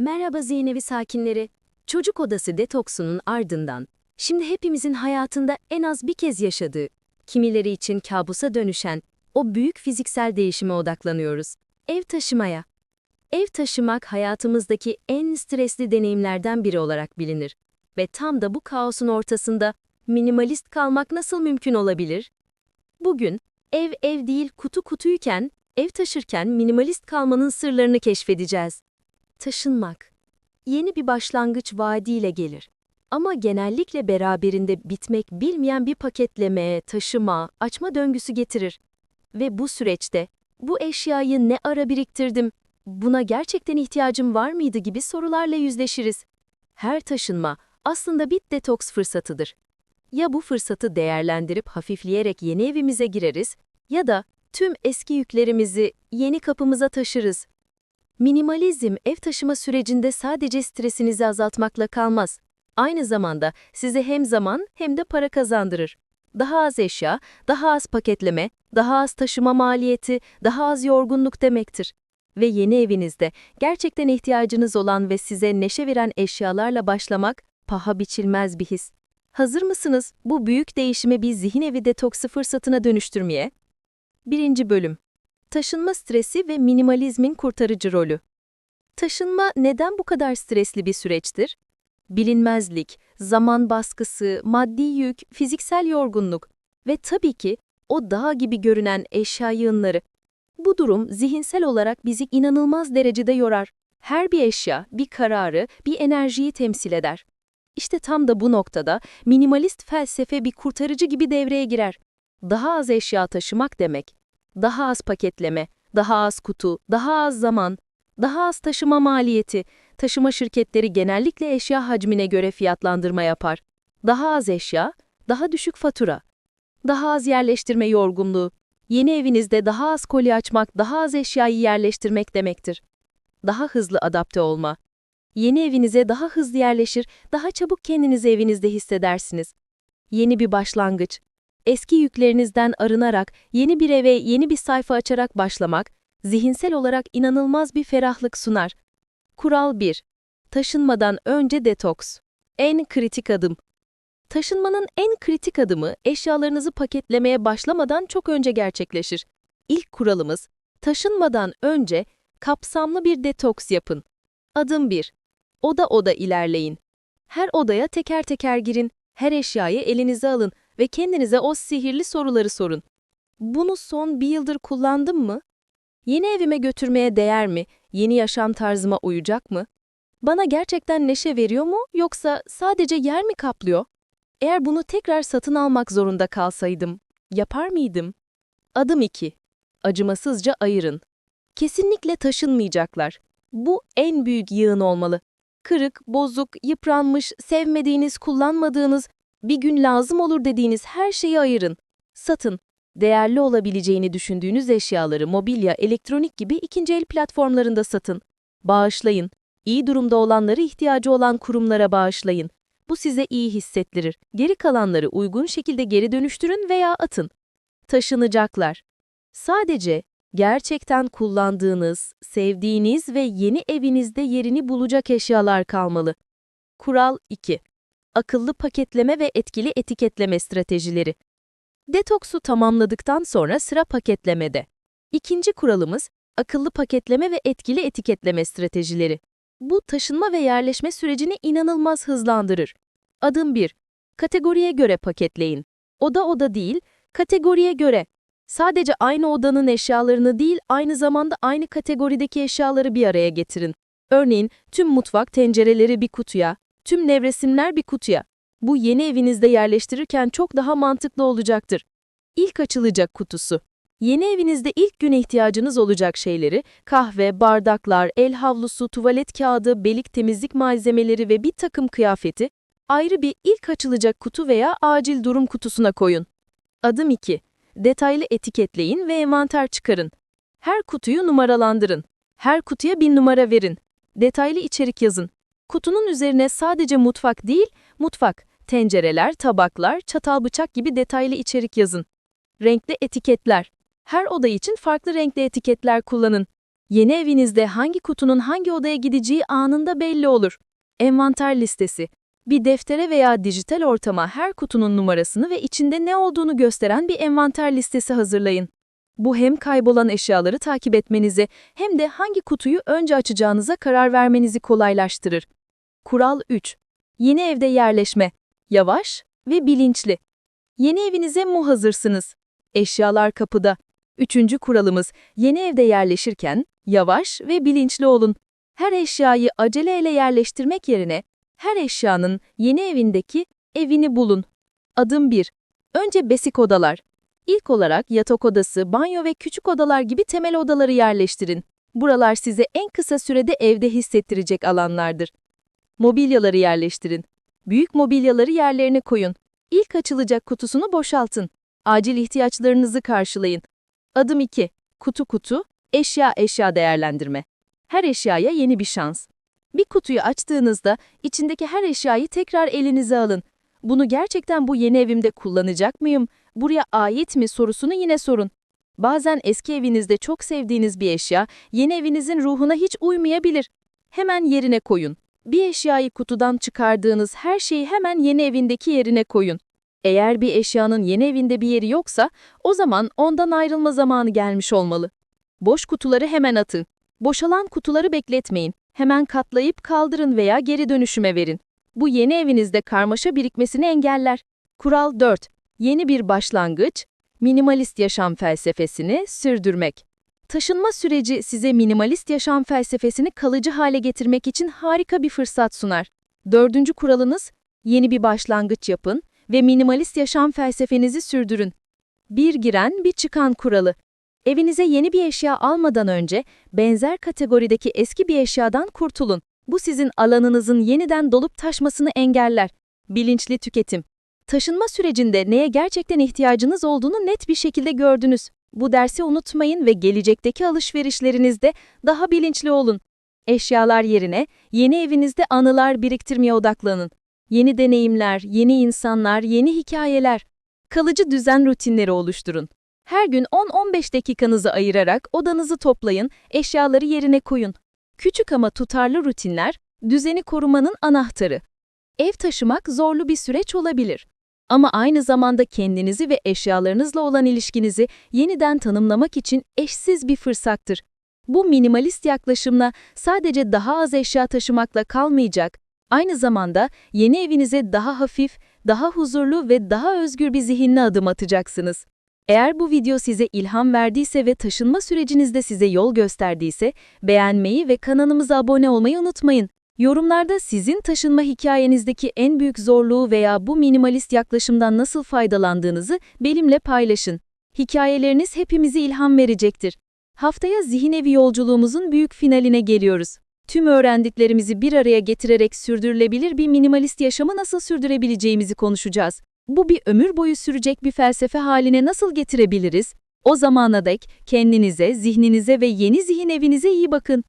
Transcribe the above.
Merhaba Zeynevi sakinleri. Çocuk odası detoksunun ardından, şimdi hepimizin hayatında en az bir kez yaşadığı, kimileri için kabusa dönüşen o büyük fiziksel değişime odaklanıyoruz. Ev taşımaya. Ev taşımak hayatımızdaki en stresli deneyimlerden biri olarak bilinir. Ve tam da bu kaosun ortasında minimalist kalmak nasıl mümkün olabilir? Bugün ev ev değil kutu kutuyken, ev taşırken minimalist kalmanın sırlarını keşfedeceğiz. Taşınmak. Yeni bir başlangıç vaadiyle gelir. Ama genellikle beraberinde bitmek bilmeyen bir paketleme, taşıma, açma döngüsü getirir. Ve bu süreçte, bu eşyayı ne ara biriktirdim, buna gerçekten ihtiyacım var mıydı gibi sorularla yüzleşiriz. Her taşınma aslında bir detoks fırsatıdır. Ya bu fırsatı değerlendirip hafifleyerek yeni evimize gireriz ya da tüm eski yüklerimizi yeni kapımıza taşırız. Minimalizm ev taşıma sürecinde sadece stresinizi azaltmakla kalmaz. Aynı zamanda size hem zaman hem de para kazandırır. Daha az eşya, daha az paketleme, daha az taşıma maliyeti, daha az yorgunluk demektir. Ve yeni evinizde gerçekten ihtiyacınız olan ve size neşe veren eşyalarla başlamak paha biçilmez bir his. Hazır mısınız bu büyük değişimi bir zihin evi detoksu fırsatına dönüştürmeye? 1. Bölüm Taşınma stresi ve minimalizmin kurtarıcı rolü. Taşınma neden bu kadar stresli bir süreçtir? Bilinmezlik, zaman baskısı, maddi yük, fiziksel yorgunluk ve tabii ki o dağ gibi görünen eşya yığınları. Bu durum zihinsel olarak bizi inanılmaz derecede yorar. Her bir eşya, bir kararı, bir enerjiyi temsil eder. İşte tam da bu noktada minimalist felsefe bir kurtarıcı gibi devreye girer. Daha az eşya taşımak demek, daha az paketleme, daha az kutu, daha az zaman, daha az taşıma maliyeti. Taşıma şirketleri genellikle eşya hacmine göre fiyatlandırma yapar. Daha az eşya, daha düşük fatura. Daha az yerleştirme yorgunluğu. Yeni evinizde daha az koli açmak, daha az eşyayı yerleştirmek demektir. Daha hızlı adapte olma. Yeni evinize daha hızlı yerleşir, daha çabuk kendinizi evinizde hissedersiniz. Yeni bir başlangıç. Eski yüklerinizden arınarak yeni bir eve, yeni bir sayfa açarak başlamak, zihinsel olarak inanılmaz bir ferahlık sunar. Kural 1. Taşınmadan önce detoks. En kritik adım. Taşınmanın en kritik adımı eşyalarınızı paketlemeye başlamadan çok önce gerçekleşir. İlk kuralımız, taşınmadan önce kapsamlı bir detoks yapın. Adım 1. Oda oda ilerleyin. Her odaya teker teker girin, her eşyayı elinize alın ve kendinize o sihirli soruları sorun. Bunu son bir yıldır kullandım mı? Yeni evime götürmeye değer mi? Yeni yaşam tarzıma uyacak mı? Bana gerçekten neşe veriyor mu yoksa sadece yer mi kaplıyor? Eğer bunu tekrar satın almak zorunda kalsaydım, yapar mıydım? Adım 2. Acımasızca ayırın. Kesinlikle taşınmayacaklar. Bu en büyük yığın olmalı. Kırık, bozuk, yıpranmış, sevmediğiniz, kullanmadığınız, bir gün lazım olur dediğiniz her şeyi ayırın. Satın. Değerli olabileceğini düşündüğünüz eşyaları mobilya, elektronik gibi ikinci el platformlarında satın. Bağışlayın. İyi durumda olanları ihtiyacı olan kurumlara bağışlayın. Bu size iyi hissettirir. Geri kalanları uygun şekilde geri dönüştürün veya atın. Taşınacaklar. Sadece gerçekten kullandığınız, sevdiğiniz ve yeni evinizde yerini bulacak eşyalar kalmalı. Kural 2. Akıllı paketleme ve etkili etiketleme stratejileri. Detoksu tamamladıktan sonra sıra paketlemede. İkinci kuralımız, akıllı paketleme ve etkili etiketleme stratejileri. Bu taşınma ve yerleşme sürecini inanılmaz hızlandırır. Adım 1. Kategoriye göre paketleyin. Oda oda değil, kategoriye göre. Sadece aynı odanın eşyalarını değil, aynı zamanda aynı kategorideki eşyaları bir araya getirin. Örneğin, tüm mutfak tencereleri bir kutuya, tüm nevresimler bir kutuya. Bu yeni evinizde yerleştirirken çok daha mantıklı olacaktır. İlk açılacak kutusu. Yeni evinizde ilk güne ihtiyacınız olacak şeyleri, kahve, bardaklar, el havlusu, tuvalet kağıdı, belik temizlik malzemeleri ve bir takım kıyafeti ayrı bir ilk açılacak kutu veya acil durum kutusuna koyun. Adım 2. Detaylı etiketleyin ve envanter çıkarın. Her kutuyu numaralandırın. Her kutuya bir numara verin. Detaylı içerik yazın. Kutunun üzerine sadece mutfak değil, mutfak, tencereler, tabaklar, çatal bıçak gibi detaylı içerik yazın. Renkli etiketler. Her oda için farklı renkli etiketler kullanın. Yeni evinizde hangi kutunun hangi odaya gideceği anında belli olur. Envanter listesi. Bir deftere veya dijital ortama her kutunun numarasını ve içinde ne olduğunu gösteren bir envanter listesi hazırlayın. Bu hem kaybolan eşyaları takip etmenizi hem de hangi kutuyu önce açacağınıza karar vermenizi kolaylaştırır. Kural 3. Yeni evde yerleşme. Yavaş ve bilinçli. Yeni evinize mu hazırsınız. Eşyalar kapıda. Üçüncü kuralımız, yeni evde yerleşirken yavaş ve bilinçli olun. Her eşyayı aceleyle yerleştirmek yerine her eşyanın yeni evindeki evini bulun. Adım 1. Önce basic odalar. İlk olarak yatak odası, banyo ve küçük odalar gibi temel odaları yerleştirin. Buralar size en kısa sürede evde hissettirecek alanlardır. Mobilyaları yerleştirin. Büyük mobilyaları yerlerine koyun. İlk açılacak kutusunu boşaltın. Acil ihtiyaçlarınızı karşılayın. Adım 2. Kutu kutu, eşya eşya değerlendirme. Her eşyaya yeni bir şans. Bir kutuyu açtığınızda içindeki her eşyayı tekrar elinize alın. Bunu gerçekten bu yeni evimde kullanacak mıyım? Buraya ait mi sorusunu yine sorun. Bazen eski evinizde çok sevdiğiniz bir eşya yeni evinizin ruhuna hiç uymayabilir. Hemen yerine koyun. Bir eşyayı kutudan çıkardığınız her şeyi hemen yeni evindeki yerine koyun. Eğer bir eşyanın yeni evinde bir yeri yoksa, o zaman ondan ayrılma zamanı gelmiş olmalı. Boş kutuları hemen atın. Boşalan kutuları bekletmeyin. Hemen katlayıp kaldırın veya geri dönüşüme verin. Bu yeni evinizde karmaşa birikmesini engeller. Kural 4. Yeni bir başlangıç, minimalist yaşam felsefesini sürdürmek. Taşınma süreci size minimalist yaşam felsefesini kalıcı hale getirmek için harika bir fırsat sunar. Dördüncü kuralınız, yeni bir başlangıç yapın ve minimalist yaşam felsefenizi sürdürün. Bir giren bir çıkan kuralı. Evinize yeni bir eşya almadan önce benzer kategorideki eski bir eşyadan kurtulun. Bu sizin alanınızın yeniden dolup taşmasını engeller. Bilinçli tüketim. Taşınma sürecinde neye gerçekten ihtiyacınız olduğunu net bir şekilde gördünüz. Bu dersi unutmayın ve gelecekteki alışverişlerinizde daha bilinçli olun. Eşyalar yerine yeni evinizde anılar biriktirmeye odaklanın. Yeni deneyimler, yeni insanlar, yeni hikayeler. Kalıcı düzen rutinleri oluşturun. Her gün 10-15 dakikanızı ayırarak odanızı toplayın, eşyaları yerine koyun. Küçük ama tutarlı rutinler, düzeni korumanın anahtarı. Ev taşımak zorlu bir süreç olabilir. Ama aynı zamanda kendinizi ve eşyalarınızla olan ilişkinizi yeniden tanımlamak için eşsiz bir fırsattır. Bu minimalist yaklaşımla sadece daha az eşya taşımakla kalmayacak, aynı zamanda yeni evinize daha hafif, daha huzurlu ve daha özgür bir zihinle adım atacaksınız. Eğer bu video size ilham verdiyse ve taşınma sürecinizde size yol gösterdiyse, beğenmeyi ve kanalımıza abone olmayı unutmayın. Yorumlarda sizin taşınma hikayenizdeki en büyük zorluğu veya bu minimalist yaklaşımdan nasıl faydalandığınızı benimle paylaşın. Hikayeleriniz hepimize ilham verecektir. Haftaya zihin evi yolculuğumuzun büyük finaline geliyoruz. Tüm öğrendiklerimizi bir araya getirerek sürdürülebilir bir minimalist yaşamı nasıl sürdürebileceğimizi konuşacağız. Bu bir ömür boyu sürecek bir felsefe haline nasıl getirebiliriz? O zamana dek kendinize, zihninize ve yeni zihin evinize iyi bakın.